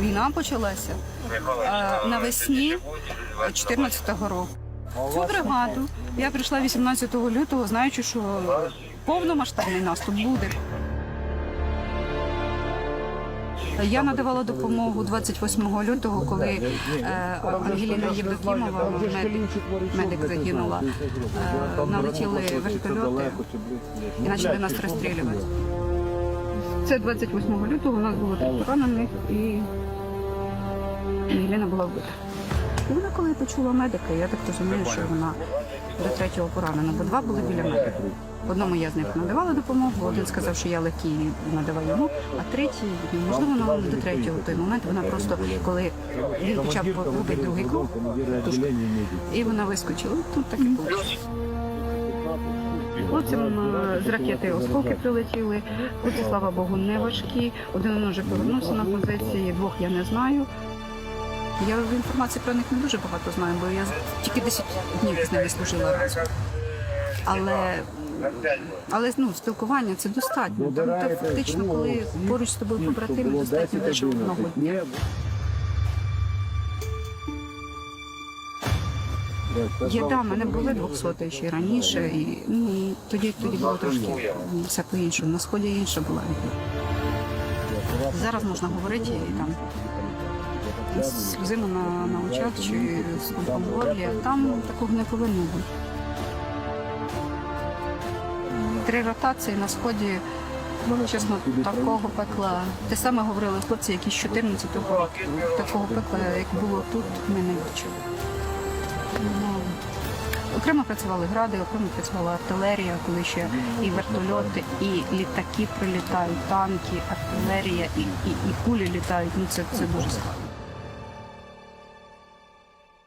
війна почалася е, навесні 14-го року. Цю бригаду я прийшла 18 лютого, знаючи, що повномасштабний наступ буде. Я надавала допомогу 28 лютого, коли е, Ангеліна Євдокімова, медик, медик загинула. Е, налетіли вертольоти і почали нас розстрілювати. Це 28 лютого у нас було три поранених і Ангеліна була вбита. І вона, коли почула медика, я так розумію, що вона до третього поранена, бо два були біля мене. Одному я з них надавала допомогу, один сказав, що я легкий і надавав йому, а третій, можливо, вона до третього той момент. Вона просто, коли він почав робити другий тушку, і вона вискочила. Тут так і було. Хлопцям е, з ракети осколки прилетіли. Хлопці, слава Богу, не важкі. Один вже повернувся на позиції, двох я не знаю. Я інформації про них не дуже багато знаю, бо я тільки 10 днів з ними служила разом. Але, але ну, спілкування це достатньо. Там та, фактично, коли поруч з тобою побратими, достатньо лише одного дня. Єда, в мене були 200 ще раніше, і ну, тоді, тоді було трошки м, все по-іншому. На сході інша була. Зараз можна говорити і там з сльозами на, на очах чи кульком горлі. Там такого не повинно бути. Три ротації на сході. Чесно, такого пекла. Те саме говорили хлопці, які з 14-го року. Такого пекла, як було тут, ми не бачили. Окремо працювали гради, окремо працювала артилерія, коли ще і вертольоти, і літаки прилітають, танки, артилерія, і, і, і кулі літають. Ну це, це дуже складно.